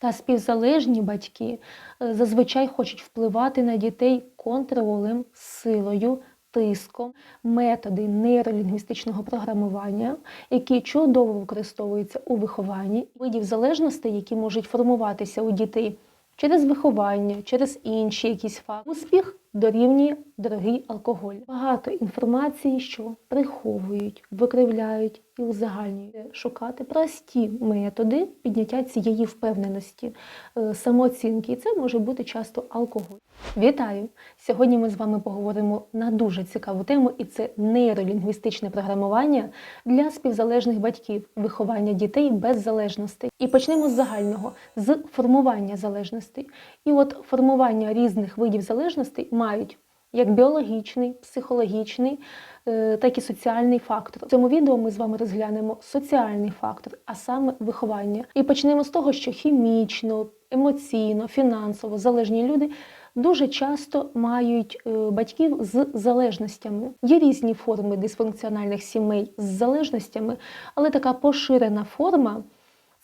Та співзалежні батьки е, зазвичай хочуть впливати на дітей контролем, силою, тиском, методи нейролінгвістичного програмування, які чудово використовуються у вихованні, видів залежностей, які можуть формуватися у дітей через виховання, через інші якісь факти. Успіх дорівнює дорогий алкоголь. Багато інформації, що приховують, викривляють і узагальнюють. Шукати прості методи підняття цієї впевненості, е, самооцінки. І це може бути часто алкоголь. Вітаю! Сьогодні ми з вами поговоримо на дуже цікаву тему, і це нейролінгвістичне програмування для співзалежних батьків, виховання дітей без залежностей. І почнемо з загального, з формування залежностей. І от формування різних видів залежностей мають як біологічний, психологічний, е, так і соціальний фактор. В цьому відео ми з вами розглянемо соціальний фактор, а саме виховання. І почнемо з того, що хімічно, емоційно, фінансово залежні люди. Дуже часто мають е, батьків з залежностями. Є різні форми дисфункціональних сімей з залежностями, але така поширена форма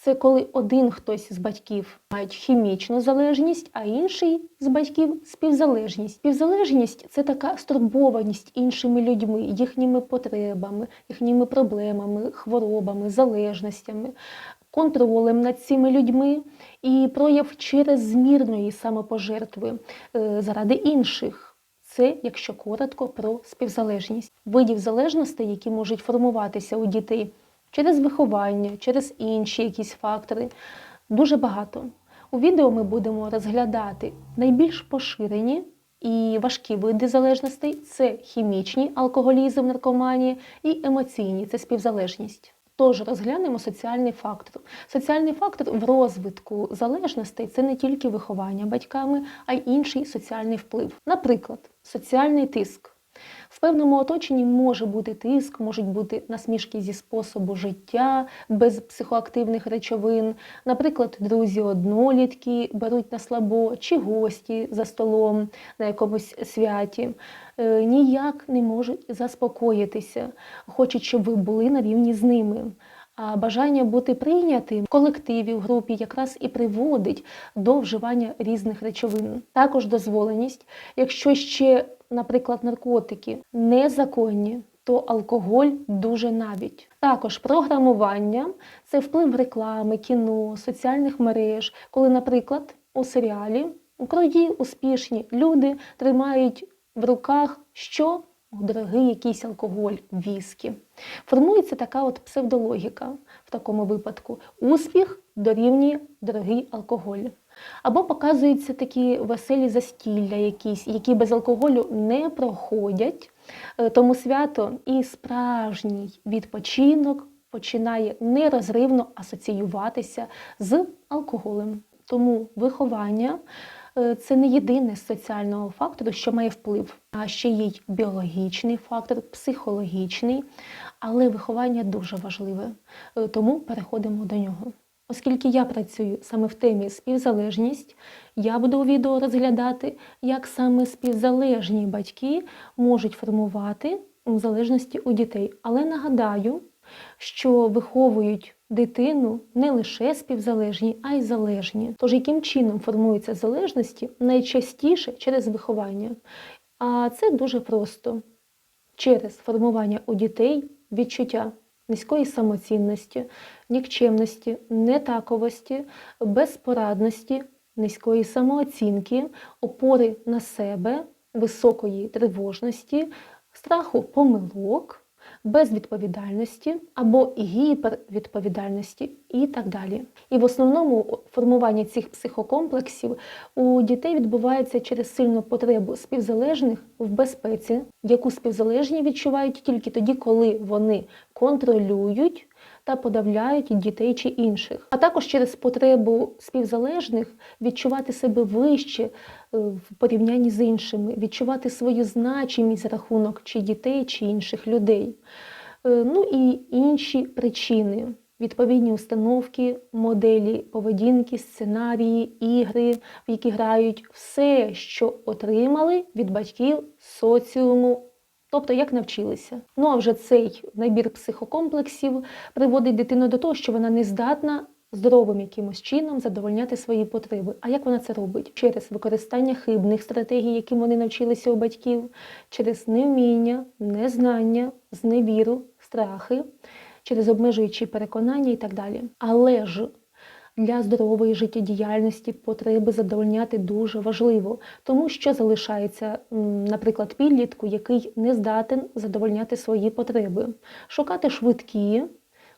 це коли один хтось з батьків має хімічну залежність, а інший з батьків співзалежність. Співзалежність це така стурбованість іншими людьми, їхніми потребами, їхніми проблемами, хворобами, залежностями, контролем над цими людьми і прояв через змірної самопожертви е, заради інших. Це, якщо коротко, про співзалежність видів залежностей, які можуть формуватися у дітей через виховання, через інші якісь фактори. Дуже багато. У відео ми будемо розглядати найбільш поширені і важкі види залежностей це хімічні алкоголізм, наркоманія і емоційні це співзалежність. Тож розглянемо соціальний фактор. Соціальний фактор в розвитку залежностей це не тільки виховання батьками, а й інший соціальний вплив. Наприклад, соціальний тиск. В певному оточенні може бути тиск, можуть бути насмішки зі способу життя без психоактивних речовин. Наприклад, друзі-однолітки беруть на слабо чи гості за столом на якомусь святі. Е, ніяк не можуть заспокоїтися, хочуть, щоб ви були на рівні з ними. А бажання бути прийнятим в колективі, в групі якраз і приводить до вживання різних речовин. Також дозволеність, якщо ще, наприклад, наркотики незаконні, то алкоголь дуже навіть. Також програмування це вплив реклами, кіно, соціальних мереж, коли, наприклад, у серіалі круті успішні люди тримають в руках що дорогий якийсь алкоголь, віскі. Формується така от псевдологіка в такому випадку. Успіх дорівнює дорогий алкоголь. Або показуються такі веселі застілля, якісь, які без алкоголю не проходять. Е, Тому свято і справжній відпочинок починає нерозривно асоціюватися з алкоголем. Тому виховання це не єдине з соціального фактору, що має вплив, а ще є й біологічний фактор, психологічний, але виховання дуже важливе, Е, тому переходимо до нього. Оскільки я працюю саме в темі співзалежність, я буду у відео розглядати, як саме співзалежні батьки можуть формувати залежності у дітей. Але нагадаю, що виховують дитину не лише співзалежні, а й залежні. Тож яким чином формуються залежності найчастіше через виховання. А це дуже просто через формування у дітей відчуття низької самоцінності, нікчемності, нетаковості, безпорадності, низької самооцінки, опори на себе, високої тривожності, страху помилок, безвідповідальності або гіпервідповідальності і так далі. І в основному формування цих психокомплексів у дітей відбувається через сильну потребу співзалежних в безпеці, яку співзалежні відчувають тільки тоді, коли вони контролюють та подавляють дітей чи інших, а також через потребу співзалежних відчувати себе вище е, в порівнянні з іншими, відчувати свою значимість за рахунок чи дітей, чи інших людей. Е, Ну і інші причини. Відповідні установки, моделі поведінки, сценарії, ігри, в які грають все, що отримали від батьків, соціуму, тобто як навчилися. Ну а вже цей набір психокомплексів приводить дитину до того, що вона не здатна здоровим якимось чином задовольняти свої потреби. А як вона це робить? Через використання хибних стратегій, яким вони навчилися у батьків, через невміння, незнання, зневіру, страхи, через обмежуючі переконання і так далі. Але ж для здорової життєдіяльності потреби задовольняти дуже важливо, тому що залишається, наприклад, підлітку, який не здатен задовольняти свої потреби, шукати швидкі,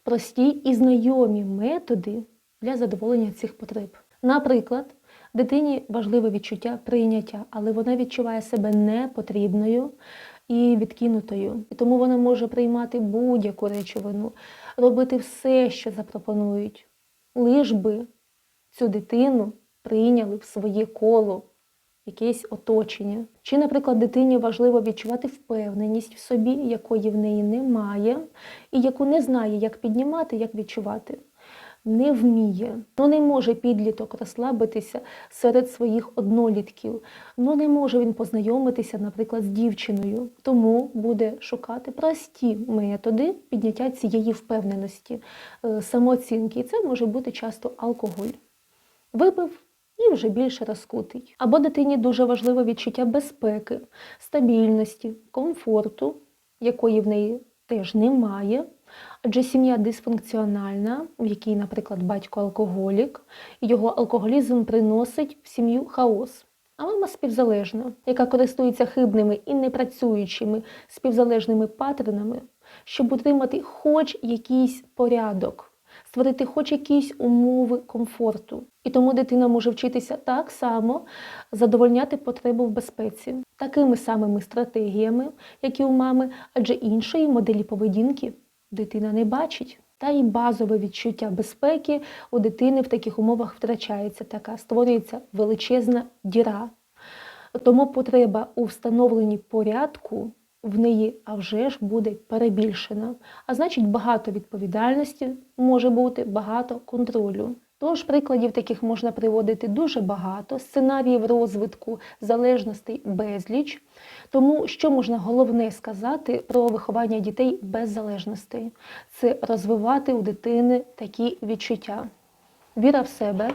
прості і знайомі методи для задоволення цих потреб. Наприклад, дитині важливе відчуття прийняття, але вона відчуває себе непотрібною і відкинутою. І тому вона може приймати будь-яку речовину, робити все, що запропонують, лиш би цю дитину прийняли в своє коло, якесь оточення. Чи, наприклад, дитині важливо відчувати впевненість в собі, якої в неї немає, і яку не знає, як піднімати, як відчувати. Не вміє, ну не може підліток розслабитися серед своїх однолітків. Ну не може він познайомитися, наприклад, з дівчиною. Тому буде шукати прості методи підняття цієї впевненості, е, самооцінки. І це може бути часто алкоголь. Випив і вже більше розкутий. Або дитині дуже важливе відчуття безпеки, стабільності, комфорту, якої в неї теж немає. Адже сім'я дисфункціональна, в якій, наприклад, батько алкоголік, його алкоголізм приносить в сім'ю хаос. А мама співзалежна, яка користується хибними і непрацюючими співзалежними паттернами, щоб утримати хоч якийсь порядок, створити хоч якісь умови комфорту. І тому дитина може вчитися так само задовольняти потребу в безпеці, такими самими стратегіями, як і у мами, адже іншої моделі поведінки дитина не бачить. Та й базове відчуття безпеки у дитини в таких умовах втрачається, така створюється величезна діра. Тому потреба у встановленні порядку в неї а вже ж буде перебільшена. А значить, багато відповідальності може бути, багато контролю. Тож прикладів таких можна приводити дуже багато, сценаріїв розвитку залежностей безліч. Тому що можна головне сказати про виховання дітей без залежностей? Це розвивати у дитини такі відчуття: віра в себе,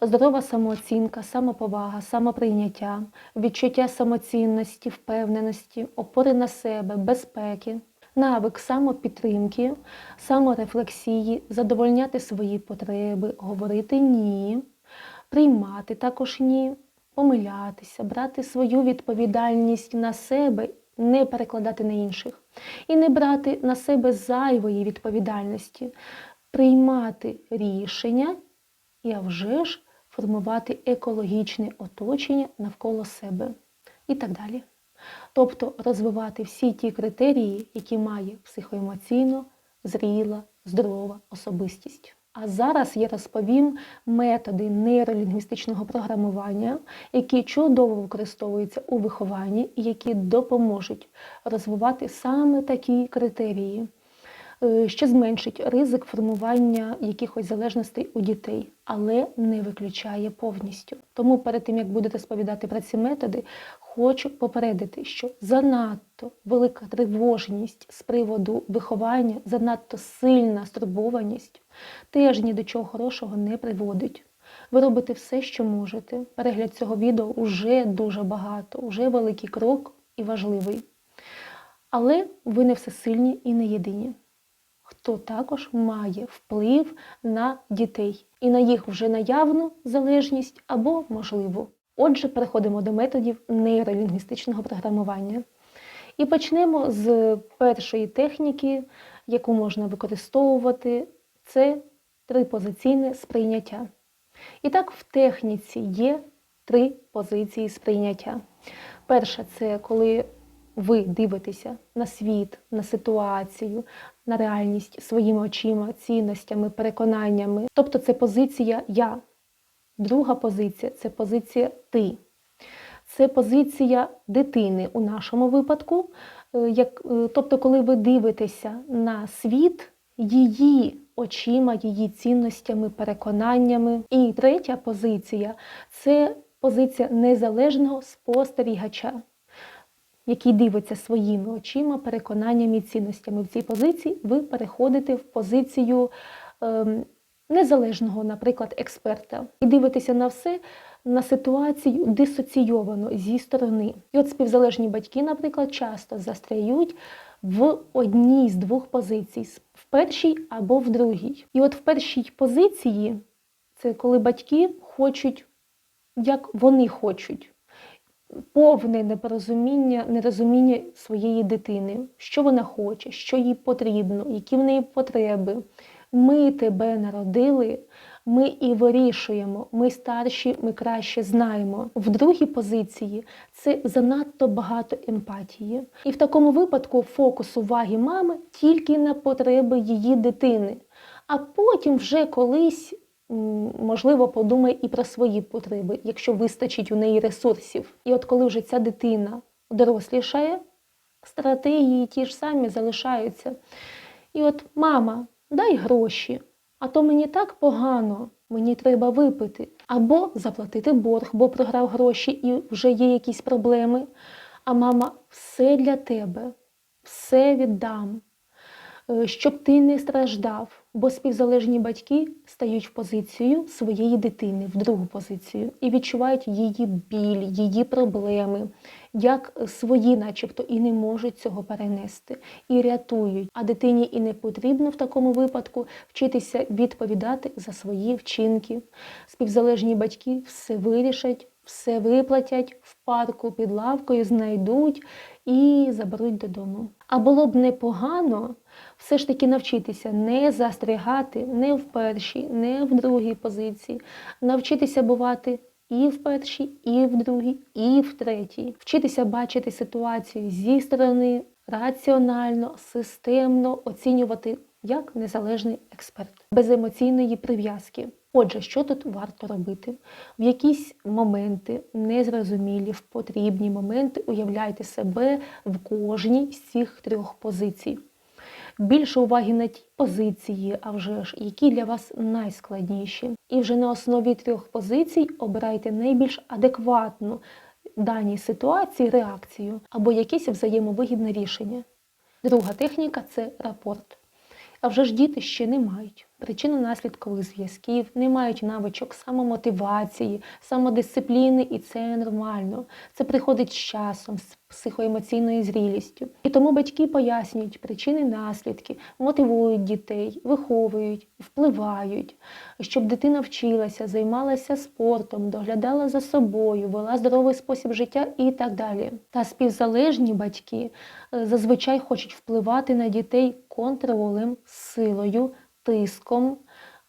здорова самооцінка, самоповага, самоприйняття, відчуття самоцінності, впевненості, опори на себе, безпеки. Навик самопідтримки, саморефлексії, задовольняти свої потреби, говорити ні, приймати також ні, помилятися, брати свою відповідальність на себе, не перекладати на інших, і не брати на себе зайвої відповідальності, приймати рішення і а вже ж формувати екологічне оточення навколо себе і так далі. Тобто розвивати всі ті критерії, які має психоемоційно зріла, здорова особистість. А зараз я розповім методи нейролінгвістичного програмування, які чудово використовуються у вихованні і які допоможуть розвивати саме такі критерії, е, що зменшить ризик формування якихось залежностей у дітей, але не виключає повністю. Тому перед тим як будете розповідати про ці методи, хочу попередити, що занадто велика тривожність з приводу виховання, занадто сильна стурбованість теж ні до чого хорошого не приводить. Ви робите все, що можете. Перегляд цього відео вже дуже багато, вже великий крок і важливий. Але ви не всесильні і не єдині. Хто також має вплив на дітей і на їх вже наявну залежність або можливу. Отже, переходимо до методів нейролінгвістичного програмування. І почнемо з першої техніки, яку можна використовувати, це трипозиційне сприйняття. І так, в техніці є три позиції сприйняття. Перша це коли ви дивитеся на світ, на ситуацію, на реальність своїми очима, цінностями, переконаннями. Тобто це позиція я. Друга позиція це позиція ти. Це позиція дитини у нашому випадку. Е, Як, е, тобто, коли ви дивитеся на світ, її очима, її цінностями, переконаннями. І третя позиція це позиція незалежного спостерігача, який дивиться своїми очима, переконаннями і цінностями. В цій позиції ви переходите в позицію ем, незалежного, наприклад, експерта, і дивитися на все на ситуацію дисоційовано зі сторони. І от співзалежні батьки, наприклад, часто застряють в одній з двох позицій в першій або в другій. І от в першій позиції це коли батьки хочуть, як вони хочуть. Повне непорозуміння, нерозуміння своєї дитини, що вона хоче, що їй потрібно, які в неї потреби. Ми тебе народили, ми і вирішуємо. Ми старші, ми краще знаємо. В другій позиції це занадто багато емпатії. І в такому випадку фокус уваги мами тільки на потреби її дитини. А потім вже колись, можливо, подумає і про свої потреби, якщо вистачить у неї ресурсів. І от коли вже ця дитина дорослішає, стратегії ті ж самі залишаються. І от мама, дай гроші, а то мені так погано, мені треба випити. Або заплатити борг, бо програв гроші і вже є якісь проблеми. А мама все для тебе, все віддам, щоб ти не страждав, бо співзалежні батьки стають в позицію своєї дитини, в другу позицію, і відчувають її біль, її проблеми, як свої, начебто, і не можуть цього перенести, і рятують. А дитині і не потрібно в такому випадку вчитися відповідати за свої вчинки. Співзалежні батьки все вирішать. Все виплатять в парку під лавкою, знайдуть і заберуть додому. А було б непогано все ж таки навчитися не застрягати не в першій, не в другій позиції, навчитися бувати і в першій, і в другій, і в третій, вчитися бачити ситуацію зі сторони раціонально, системно оцінювати як незалежний експерт, без емоційної прив'язки. Отже, що тут варто робити? В якісь моменти незрозумілі, в потрібні моменти уявляйте себе в кожній з цих трьох позицій. Більше уваги на ті позиції, а вже ж, які для вас найскладніші. І вже на основі трьох позицій обирайте найбільш адекватну даній ситуації реакцію або якесь взаємовигідне рішення. Друга техніка це рапорт. А вже ж діти ще не мають причинно-наслідкових зв'язків, не мають навичок самомотивації, самодисципліни, і це нормально. Це приходить з часом, з психоемоційною зрілістю. І тому батьки пояснюють причини, наслідки, мотивують дітей, виховують, впливають, щоб дитина вчилася, займалася спортом, доглядала за собою, вела здоровий спосіб життя і так далі. Та співзалежні батьки е, зазвичай хочуть впливати на дітей контролем, силою тиском,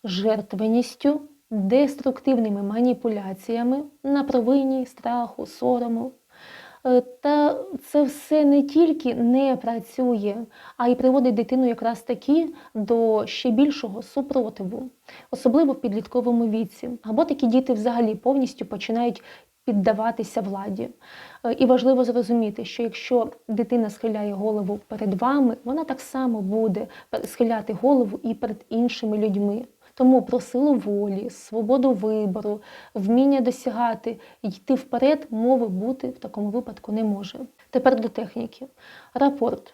жертвеністю, деструктивними маніпуляціями на провині, страху, сорому. Е, та це все не тільки не працює, а й приводить дитину якраз таки до ще більшого супротиву, особливо в підлітковому віці. Або такі діти взагалі повністю починають піддаватися владі. Е, і важливо зрозуміти, що якщо дитина схиляє голову перед вами, вона так само буде схиляти голову і перед іншими людьми. Тому про силу волі, свободу вибору, вміння досягати, йти вперед, мови бути в такому випадку не може. Тепер до техніки. Рапорт.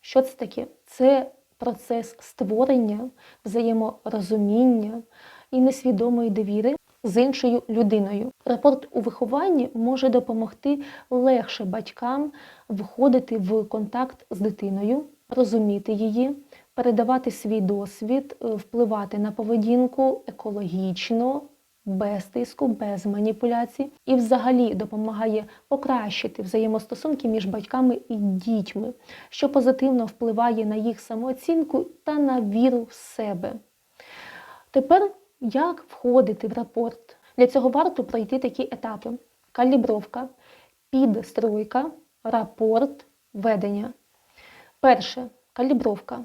Що це таке? Це процес створення, взаєморозуміння і несвідомої довіри з іншою людиною. Рапорт у вихованні може допомогти легше батькам входити в контакт з дитиною, розуміти її, передавати свій досвід, е, впливати на поведінку екологічно. Без тиску, без маніпуляцій, і взагалі допомагає покращити взаємостосунки між батьками і дітьми, що позитивно впливає на їх самооцінку та на віру в себе. Тепер як входити в рапорт? Для цього варто пройти такі етапи: калібровка, підстройка, рапорт, ведення. Перше калібровка.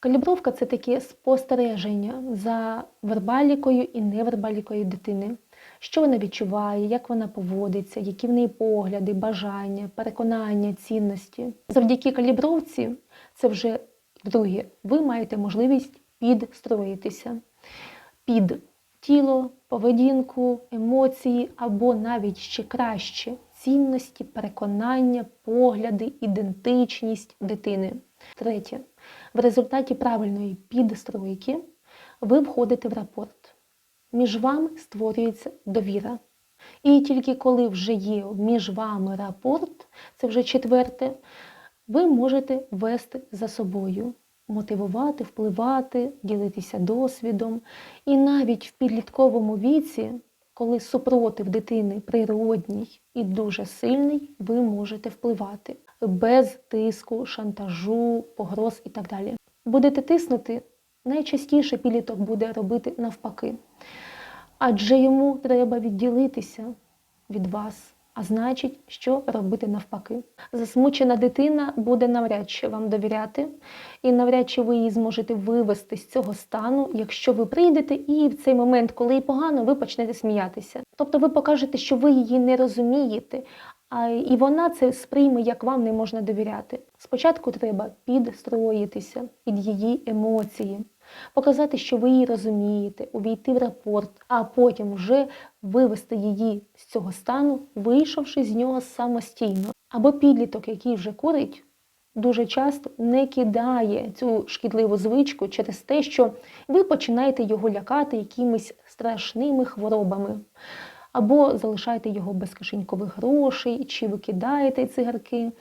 Калібровка це таке спостереження за вербалікою і невербалікою дитини. Що вона відчуває, як вона поводиться, які в неї погляди, бажання, переконання, цінності. Завдяки калібровці, це вже друге, ви маєте можливість підстроїтися під тіло, поведінку, емоції або навіть ще краще цінності, переконання, погляди, ідентичність дитини. Третє. В результаті правильної підстройки ви входите в рапорт. Між вами створюється довіра. І тільки коли вже є між вами рапорт, це вже четверте, ви можете вести за собою, мотивувати, впливати, ділитися досвідом. І навіть в підлітковому віці, коли супротив дитини природній і дуже сильний, ви можете впливати без тиску, шантажу, погроз і так далі. Будете тиснути, найчастіше підліток буде робити навпаки. Адже йому треба відділитися від вас, а значить, що робити навпаки. Засмучена дитина буде навряд чи вам довіряти, і навряд чи ви її зможете вивести з цього стану, якщо ви прийдете і в цей момент, коли їй погано, ви почнете сміятися. Тобто ви покажете, що ви її не розумієте, а і вона це сприйме, як вам не можна довіряти. Спочатку треба підстроїтися під її емоції, показати, що ви її розумієте, увійти в рапорт, а потім вже вивести її з цього стану, вийшовши з нього самостійно. Або підліток, який вже курить, дуже часто не кидає цю шкідливу звичку через те, що ви починаєте його лякати якимись страшними хворобами. Або залишаєте його без кишенькових грошей, чи викидаєте цигарки.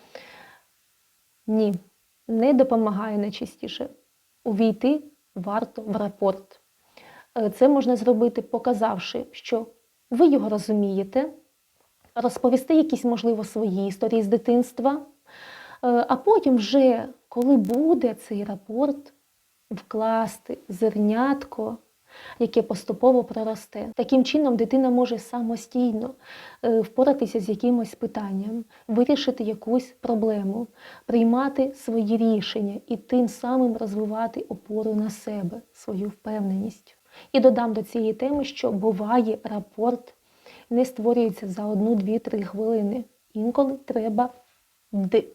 Ні, не допомагає найчастіше. Увійти варто в рапорт. Е, Це можна зробити, показавши, що ви його розумієте, розповісти якісь, можливо, свої історії з дитинства, Е, а потім вже, коли буде цей рапорт, вкласти зернятко, яке поступово проросте. Таким чином, дитина може самостійно е, впоратися з якимось питанням, вирішити якусь проблему, приймати свої рішення і тим самим розвивати опору на себе, свою впевненість. І додам до цієї теми, що буває рапорт не створюється за одну, дві, три хвилини. Інколи треба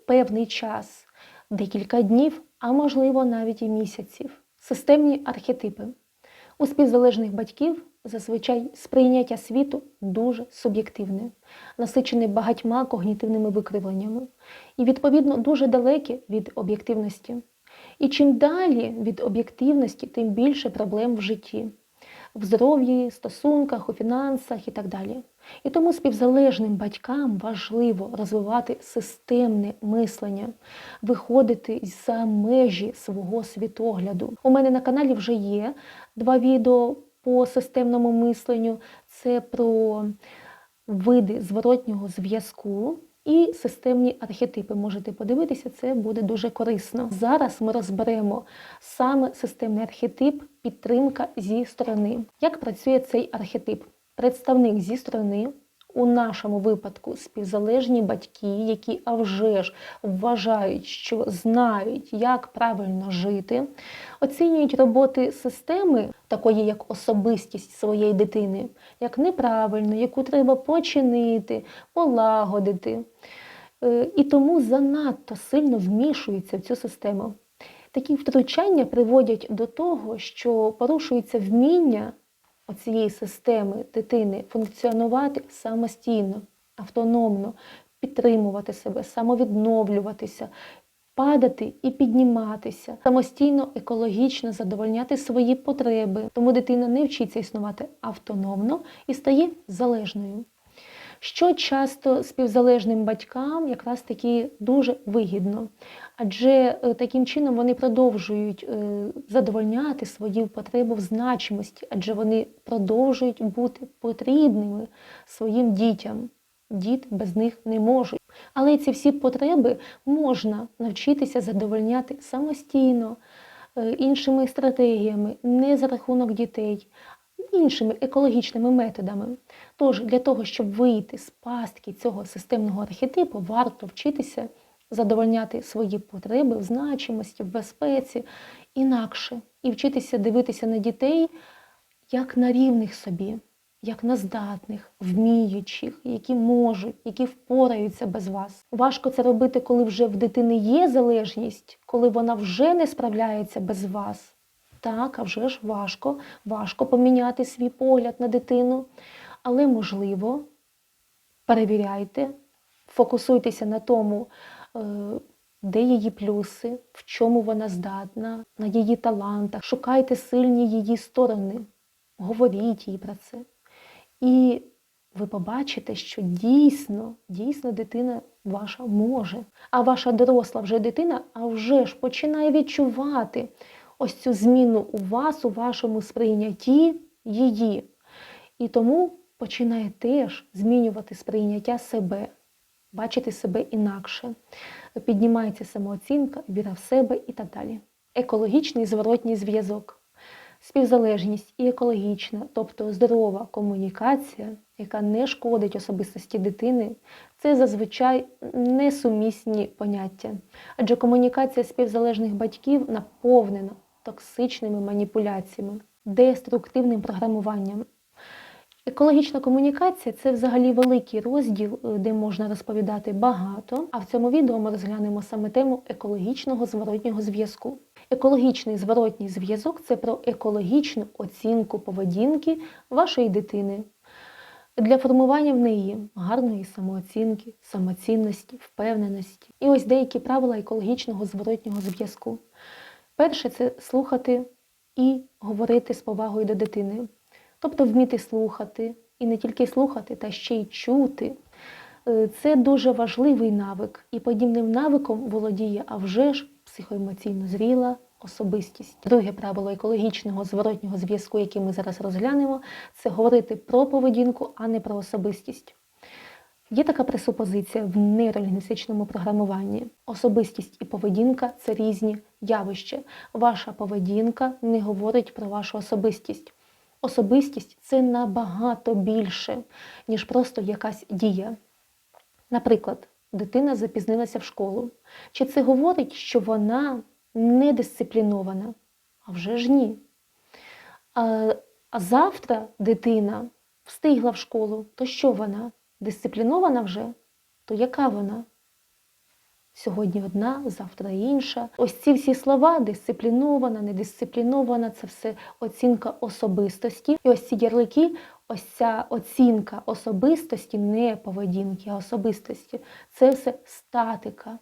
певний час, декілька днів, а можливо навіть і місяців. Системні архетипи. У співзалежних батьків зазвичай сприйняття світу дуже суб'єктивне, насичене багатьма когнітивними викривленнями і, відповідно, дуже далеке від об'єктивності. І чим далі від об'єктивності, тим більше проблем в житті, в здоров'ї, стосунках, у фінансах і так далі. І тому співзалежним батькам важливо розвивати системне мислення, виходити за межі свого світогляду. У мене на каналі вже є два відео по системному мисленню. Це про види зворотнього зв'язку. І системні архетипи можете подивитися, це буде дуже корисно. Зараз ми розберемо саме системний архетип підтримка зі сторони. Як працює цей архетип? Представник зі сторони, у нашому випадку співзалежні батьки, які а вже ж вважають, що знають, як правильно жити, оцінюють роботи системи, такої як особистість своєї дитини, як неправильно, яку треба починити, полагодити. Е, І тому занадто сильно вмішуються в цю систему. Такі втручання приводять до того, що порушується вміння оцієї системи дитини функціонувати самостійно, автономно, підтримувати себе, самовідновлюватися, падати і підніматися, самостійно, екологічно задовольняти свої потреби. Тому дитина не вчиться існувати автономно і стає залежною. Що часто співзалежним батькам якраз таки дуже вигідно, адже е, таким чином вони продовжують е, задовольняти свою потребу в значимості, адже вони продовжують бути потрібними своїм дітям. Діти без них не можуть. Але ці всі потреби можна навчитися задовольняти самостійно, е, іншими стратегіями, не за рахунок дітей, іншими екологічними методами. Тож для того, щоб вийти з пастки цього системного архетипу, варто вчитися задовольняти свої потреби в значимості, в безпеці інакше, і вчитися дивитися на дітей як на рівних собі, як на здатних, вміючих, які можуть, які впораються без вас. Важко це робити, коли вже в дитини є залежність, коли вона вже не справляється без вас. Так, а вже ж важко, важко поміняти свій погляд на дитину. Але можливо, перевіряйте, фокусуйтеся на тому, е, де її плюси, в чому вона здатна, на її талантах. Шукайте сильні її сторони, говоріть їй про це. І ви побачите, що дійсно, дійсно дитина ваша може. А ваша доросла вже дитина, а вже ж починає відчувати ось цю зміну у вас, у вашому сприйнятті її. І тому починає теж змінювати сприйняття себе, бачити себе інакше. Піднімається самооцінка, віра в себе і так далі. Екологічний зворотній зв'язок. Співзалежність і екологічна, тобто здорова комунікація, яка не шкодить особистості дитини, це зазвичай несумісні поняття. Адже комунікація співзалежних батьків наповнена токсичними маніпуляціями, деструктивним програмуванням. Екологічна комунікація це взагалі великий розділ, е, де можна розповідати багато. А в цьому відео ми розглянемо саме тему екологічного зворотнього зв'язку. Екологічний зворотній зв'язок це про екологічну оцінку поведінки вашої дитини для формування в неї гарної самооцінки, самоцінності, впевненості. І ось деякі правила екологічного зворотнього зв'язку. Перше це слухати і говорити з повагою до дитини, тобто вміти слухати, і не тільки слухати, та ще й чути. Е, Це дуже важливий навик, і подібним навиком володіє, а вже ж психоемоційно зріла особистість. Друге правило екологічного зворотнього зв'язку, який ми зараз розглянемо, це говорити про поведінку, а не про особистість. Є така пресупозиція в нейролінгвістичному програмуванні. Особистість і поведінка це різні явища. Ваша поведінка не говорить про вашу особистість. Особистість це набагато більше, ніж просто якась дія. Наприклад, дитина запізнилася в школу. Чи це говорить, що вона недисциплінована? А вже ж ні. А завтра дитина встигла в школу, то що вона? Дисциплінована вже? То яка вона? Сьогодні одна, завтра інша. Ось ці всі слова дисциплінована, недисциплінована це все оцінка особистості. І ось ці ярлики, ось ця оцінка особистості, не поведінки, а особистості це все статика.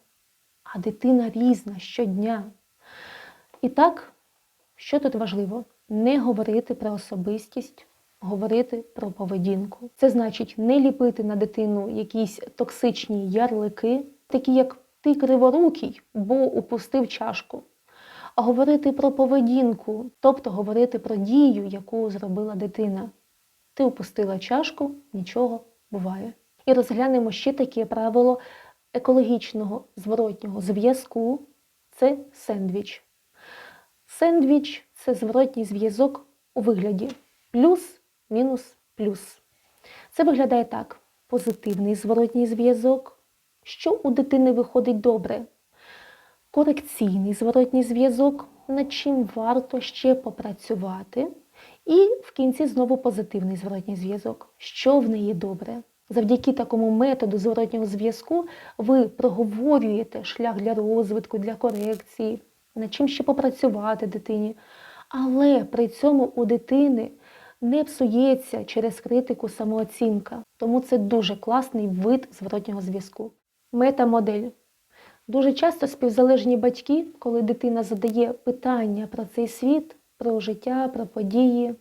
А дитина різна щодня. І так, що тут важливо? Не говорити про особистість, говорити про поведінку. Це значить не ліпити на дитину якісь токсичні ярлики, такі як ти криворукий, бо упустив чашку. А говорити про поведінку, тобто говорити про дію, яку зробила дитина. Ти упустила чашку, нічого буває. І розглянемо ще таке правило екологічного зворотнього зв'язку це сендвіч. Сендвіч це зворотній зв'язок у вигляді плюс, мінус, плюс. Це виглядає так: позитивний зворотній зв'язок, що у дитини виходить добре, корекційний зворотній зв'язок, над чим варто ще попрацювати. І в кінці знову позитивний зворотній зв'язок, що в неї добре. Завдяки такому методу зворотнього зв'язку ви проговорюєте шлях для розвитку, для корекції, над чим ще попрацювати дитині. Але при цьому у дитини не псується через критику самооцінка. Тому це дуже класний вид зворотнього зв'язку. Метамодель. Дуже часто співзалежні батьки, коли дитина задає питання про цей світ, про життя, про події,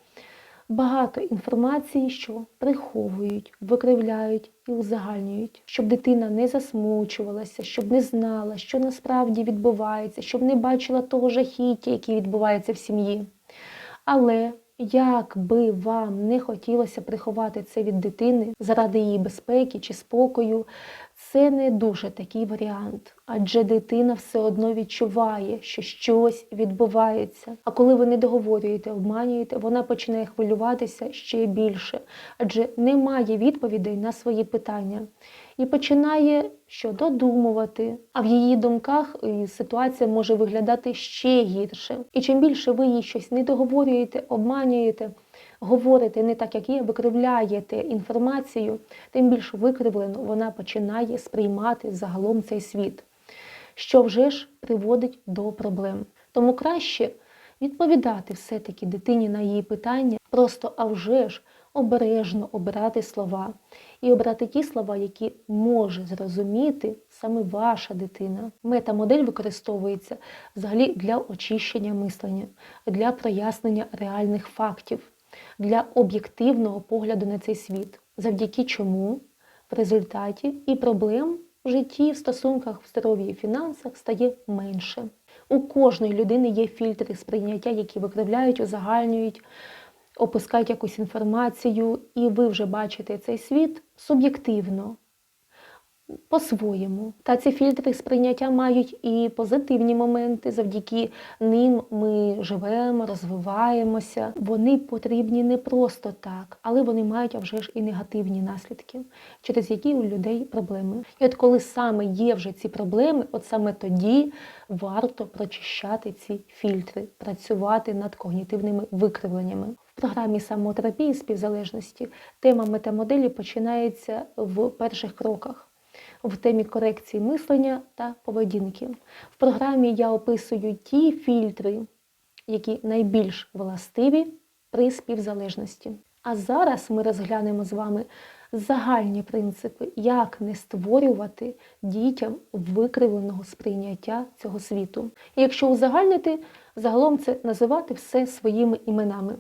багато інформації, що приховують, викривляють і узагальнюють, щоб дитина не засмучувалася, щоб не знала, що насправді відбувається, щоб не бачила того жахіття, який відбувається в сім'ї. Але як би вам не хотілося приховати це від дитини заради її безпеки чи спокою, це не дуже такий варіант, адже дитина все одно відчуває, що щось відбувається. А коли ви не договорюєте, обманюєте, вона починає хвилюватися ще більше, адже немає відповідей на свої питання. І починає що додумувати, а в її думках ситуація може виглядати ще гірше. І чим більше ви їй щось не договорюєте, обманюєте, говорите не так, як є, викривляєте інформацію, тим більш викривлено вона починає сприймати загалом цей світ, що вже ж приводить до проблем. Тому краще відповідати все-таки дитині на її питання, просто а вже ж обережно обирати слова і обрати ті слова, які може зрозуміти саме ваша дитина. Метамодель використовується взагалі для очищення мислення, для прояснення реальних фактів, для об'єктивного погляду на цей світ, завдяки чому в результаті і проблем в житті, в стосунках, в здоров'ї і фінансах стає менше. У кожної людини є фільтри сприйняття, які викривляють, узагальнюють, опускають якусь інформацію, і ви вже бачите цей світ суб'єктивно, по-своєму. Та ці фільтри сприйняття мають і позитивні моменти, завдяки ним ми живемо, розвиваємося. Вони потрібні не просто так, але вони мають а вже ж і негативні наслідки, через які у людей проблеми. І от коли саме є вже ці проблеми, от саме тоді варто прочищати ці фільтри, працювати над когнітивними викривленнями. В програмі самотерапії співзалежності тема метамоделі починається в перших кроках в темі корекції мислення та поведінки. В програмі я описую ті фільтри, які найбільш властиві при співзалежності. А зараз ми розглянемо з вами загальні принципи, як не створювати дітям викривленого сприйняття цього світу. І якщо узагальнити, загалом це називати все своїми іменами.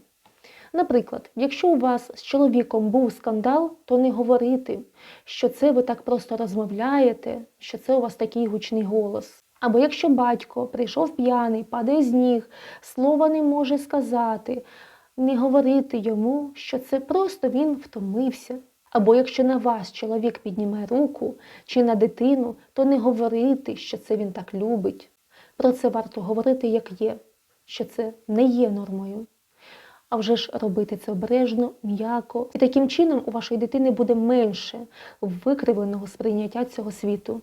Наприклад, якщо у вас з чоловіком був скандал, то не говорити, що це ви так просто розмовляєте, що це у вас такий гучний голос. Або якщо батько прийшов п'яний, падає з ніг, слова не може сказати, не говорити йому, що це просто він втомився. Або якщо на вас чоловік піднімає руку чи на дитину, то не говорити, що це він так любить. Про це варто говорити, як є, що це не є нормою а вже ж робити це обережно, м'яко. І таким чином у вашої дитини буде менше викривленого сприйняття цього світу,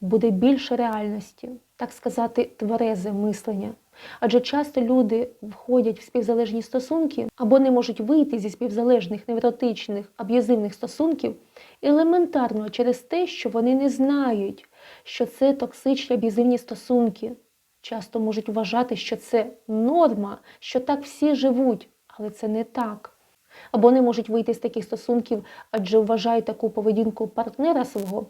буде більше реальності, так сказати, тверезе мислення. Адже часто люди входять в співзалежні стосунки або не можуть вийти зі співзалежних невротичних аб'юзивних стосунків елементарно через те, що вони не знають, що це токсичні аб'юзивні стосунки. Часто можуть вважати, що це норма, що так всі живуть але це не так. Або не можуть вийти з таких стосунків, адже вважають таку поведінку партнера свого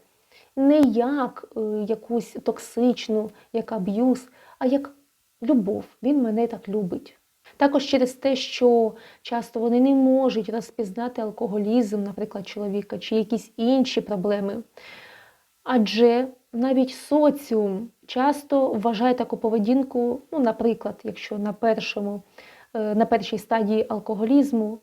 не як е, якусь токсичну, як аб'юз, а як любов. Він мене так любить. Також через те, що часто вони не можуть розпізнати алкоголізм, наприклад, чоловіка, чи якісь інші проблеми. Адже навіть соціум часто вважає таку поведінку, ну, наприклад, якщо на першому на першій стадії алкоголізму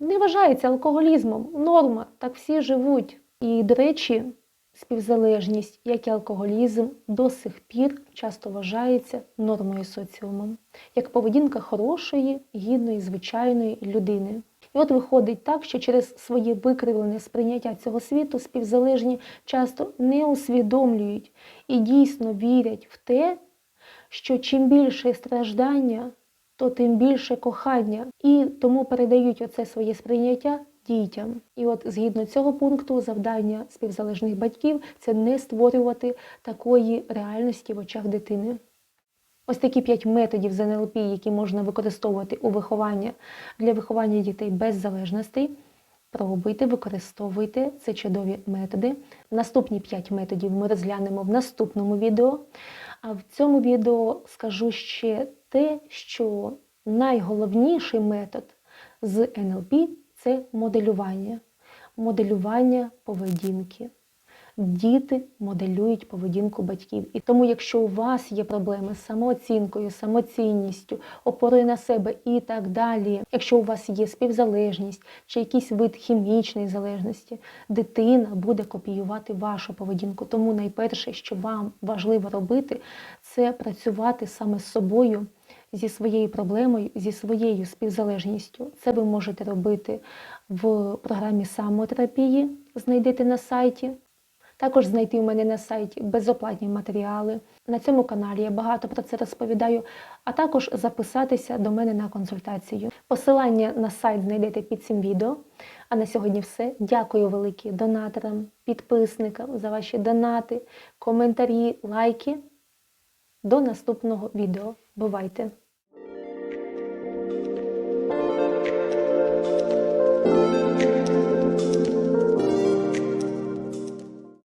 не вважається алкоголізмом. Норма, так всі живуть. І, до речі, співзалежність, як і алкоголізм, до сих пір часто вважається нормою соціумом, як поведінка хорошої, гідної, звичайної людини. І от виходить так, що через своє викривлене сприйняття цього світу співзалежні часто не усвідомлюють і дійсно вірять в те, що чим більше страждання, то тим більше кохання, і тому передають оце своє сприйняття дітям. І от згідно цього пункту, завдання співзалежних батьків це не створювати такої реальності в очах дитини. Ось такі п'ять методів з НЛП, які можна використовувати у вихованні для виховання дітей без залежностей. Пробуйте, використовуйте це чудові методи. Наступні п'ять методів ми розглянемо в наступному відео. А в цьому відео скажу ще те, що найголовніший метод з НЛП це моделювання, моделювання поведінки. Діти моделюють поведінку батьків. І тому, якщо у вас є проблеми з самооцінкою, самоцінністю, опорою на себе і так далі, якщо у вас є співзалежність чи якийсь вид хімічної залежності, дитина буде копіювати вашу поведінку. Тому найперше, що вам важливо робити, це працювати саме з собою зі своєю проблемою, зі своєю співзалежністю. Це ви можете робити в програмі самотерапії, знайдете на сайті. Також знайти у мене на сайті безоплатні матеріали. На цьому каналі я багато про це розповідаю, а також записатися до мене на консультацію. Посилання на сайт знайдете під цим відео. А на сьогодні все. Дякую великі донаторам, підписникам за ваші донати, коментарі, лайки. До наступного відео. Бувайте!